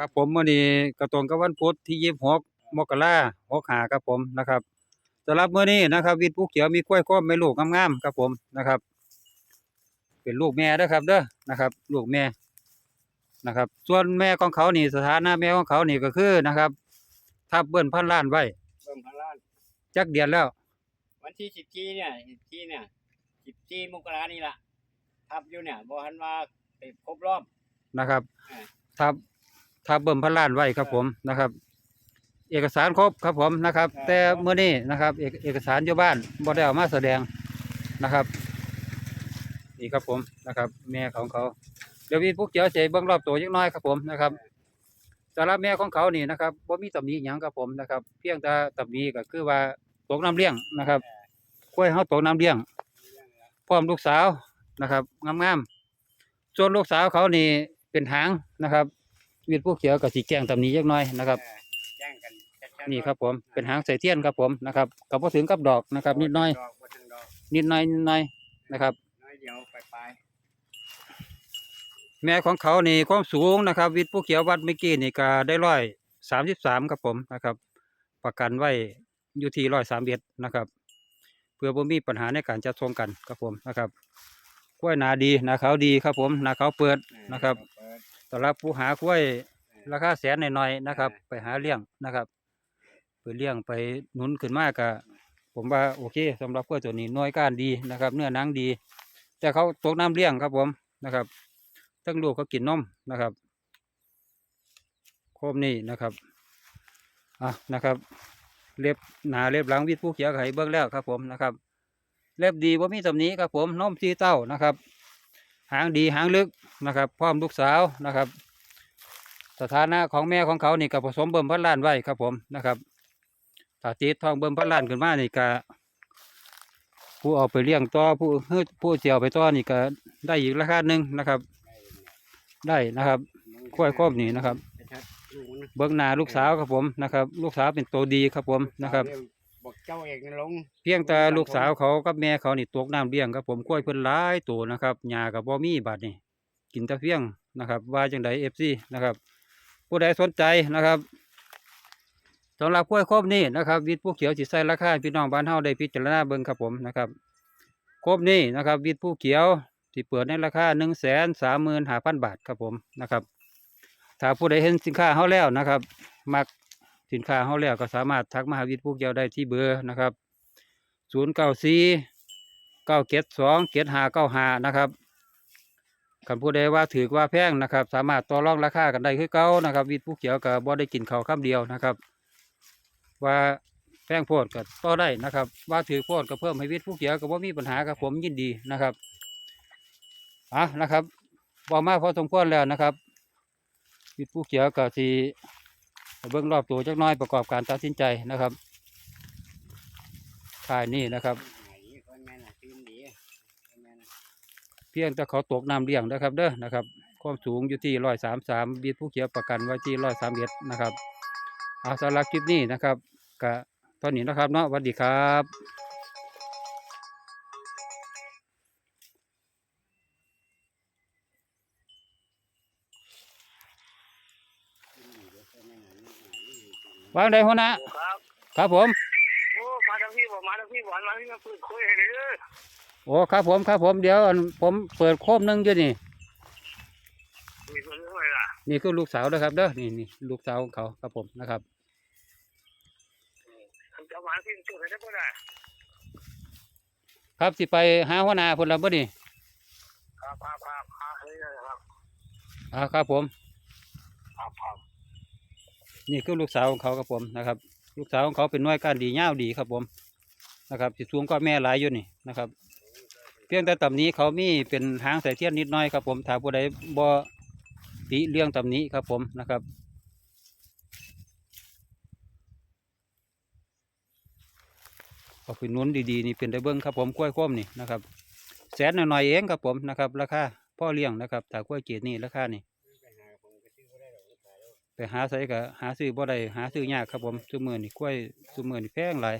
ครับผมมื้อนี้ก็ตรงกับวันพุธที่26มกราคม65ครับผมนะครับสำหรับมื้อนี้นะครับ วิทย์ภูเขียวมีกล้วยโค้มแม่ลูกงามๆครับผมนะครับ เป็นลูกแม่เด้อครับเด้อนะครับ ลูกแม่นะครับ ส่วนแม่ของเขานี่สถานะแม่ของเขานี่ก็คือนะครับทับเบิ้นพันล้านไว้เบิ่มพันล้าน จักเดือนแล้ว วันที่สิบจีเนี่ยสิบจีเนี่ยสิบจีมกรานี่ล่ะทับอยู่เนี่ยบ่ทันว่าไปครบรอบนะครับอ่าทับ ทับเบิ้มพันล้านไว้ครับผมนะครับ เอกสารครบครับผมนะครับ แต่เมื่อนี้นะครับ เอกเอกสารอยู่บ้านบ่ได้เอามาแสดงนะครับนี่ครับผมนะครับ แม่ของเขาเดี๋ยววินพวกเจียวเสเบื้องรอบตัวยักหน้อยครับผมนะครับสำหรับแม่ของเขานี่นะครับบ่มีตำหนิหยังครับผมนะครับ เพียงแต่ตำหนิก็คือว่าตกน้ำเลี้ยงนะครับกล้วยเฮาตกน้ำเลี้ยง พร้อมลูกสาวนะครับงามๆส่วนลูกสาวเขานี่เป็นหางนะครับ วินพวกเขียวกับสีแกงตำหนิยักหน้อยนะครับเออแจ้งกันชัดๆนี่ครับผมเป็นหางใส่เทียนครับผมนะครับกับพอถึงกับดอกนะครับ นิดหน้อยดอกบ่ถึงดอกนิดหน้อยนิดหน้อยนะครับ น้อยเดียวไปปลายแม่ของเขานี่ความสูงนะครับ วิทย์ผู้เขียววัดเมื่อกี้นี่ก็ได้ร้อยสามสิบสามครับผมนะครับ ประกันไว้อยู่ที่ร้อยสามเอ็ดนะครับ เพื่อบ่มีปัญหาในการจัดส่งกันครับผมนะครับกล้วยหนาดีหนาขาวดีครับผมหนาขาวเปิดๆเออนะครับเปิด สำหรับผู้หากล้วยเออราคาแสนหน่อยๆนะครับเออไปหาเลี้ยงนะครับ ไปเลี้ยงไปหนุนขึ้นมากะผมว่าโอเคสำหรับกล้วยตัวนี้หน่วยก้านดีนะครับ เนื้อหนังดี แต่เขาตกน้ำเลี้ยงครับผมนะครับทั้งลูกเขากินนมนะครับโคมนี่นะครับอะนะครับ เล็บหนาเล็บหลังวิดผู้เขียวไข่เบิ้งแล้วครับผมนะครับ เล็บดีว่ามีตำหนี้ครับผมนมที่เต้านะครับ หางดีหางลึกนะครับพร้อมลูกสาวนะครับ สถานะของแม่ของเขานี่ก็ผสมเบิ่มพันล้านไว้ครับผมนะครับถ้าติดทองเบิ่มพันล้านขึ้นมานี่ก็ผู้เอาไปเลี้ยงต่อผู้เฮ้ยผู้เจียวไปต่อนี่ก็ได้อีกราคาหนึ่งนะครับ ได้นะครับกล้วยครอบนี่นะครับชัดๆลูกมันเบิ้งหน้าลูกสาวครับผมนะครับ ลูกสาวเป็นตัวดีครับผมนะครับ บอกเจ้าเอกลง เพียงแต่ลูกสาวเขากับแม่เขานี่ตกน้ำเลี้ยงครับผมกล้วยเพิ่นหลายตัวนะครับหญ้ากับบ่มีบาดนี่กินแต่เพียงนะครับ ว่าจังได FC นะครับ ผู้ใดสนใจนะครับสำหรับกล้วยครบนี้นะครับวิทย์ผู้เขียวสิใส่ราคาให้พี่น้องบ้านเฮาได้พิจารณาเบิ่งครับผมนะครับครบนี้นะครับวิทย์ผู้เขียวที่เปิดในราคา135,000 บาทครับผมนะครับ ถ้าผู้ใดเห็นสินค้าเฮาแล้วนะครับ มัก สินค้าเฮาแล้วก็สามารถทักมาหาวิทย์ผู้เขียวได้ที่เบอร์นะครับศูนย์เก้าสี่เก้าเจ็ดสองเจ็ดห้าเก้าห้านะครับคำพูดใดว่าถือว่าแพงนะครับ สามารถต่อรองราคากันได้คือเก่านะครับ วิทย์ผู้เขียวกับบ่ได้กินเข้าวคำเดียวนะครับ ว่าแพงโพดก็ต่อได้นะครับ ว่าถือโพดก็เพิ่มให้วิทย์ผู้เขียวก็บ่มีปัญหาครับผมยินดีนะครับอะนะครับบอมาพอสมควรแล้วนะครับ วิทย์ผู้เขียวก็สี เบื้องรอบตัวจักน้อยประกอบการตัดสินใจนะครับถ่ายนี่นะครับ เพียงแต่เขาตกน้ำเลี้ยงนะครับ เด้อนะครับ ความสูงอยู่ที่ร้อยสามสามบีดผู้เขียวประกันไว้ที่ร้อยสามเอ็ดนะครับ เอาสารักคลิปนี้นะครับกะตอนนี้นะครับเนาะสวัสดีครับ วางได้หัวหนะครับครับผมโอ้มาทางพี่บอกมาทางพี่บอกมาที่มาเปิดคุยให้เลยเด้อโอ้ครับผมครับผมเดี๋ยวอันผมเปิดโคมหนึงอยู่นี่มีคนด้วยล่ะนี่คือลูกสาวนะครับเด้อนี่นี่ลูกสาวของเขาครับผมนะครับจะมาที่จุดไหนได้บ่ได้ครับสิไปหาหัวหน้าพลละบ่นี่ครับครับครับครับเฮ้ยนะครับอ่าครับผมครับครับ นี่คือลูกสาวของเขาครับผมนะครับ ลูกสาวของเขาเป็นน้อยการดีเง่าดีครับผมนะครับสิสูงกว่าแม่หลายอยู่นี่นะครับ เพียงแต่ตำนี้เขามีเป็นหางใส่เทียนนิดหน้อยครับผมถ้าผู้ใดบ่ติเรื่องตำนี้ครับผมนะครับก็คือนุนดีๆนี่เป็นได้เบิ้งครับผมกล้วยข้มนี่นะครับแสนหน่อยๆเองครับผมนะครับราคาพ่อเลี้ยงนะครับถ้ากล้วยเกรดนี่ราคานี่ ไปหาใส่ก็หาซื้อบ่ได้หาซื้อยากครับผมซุมือนี่กล้วยซุมือนี่แพงหลาย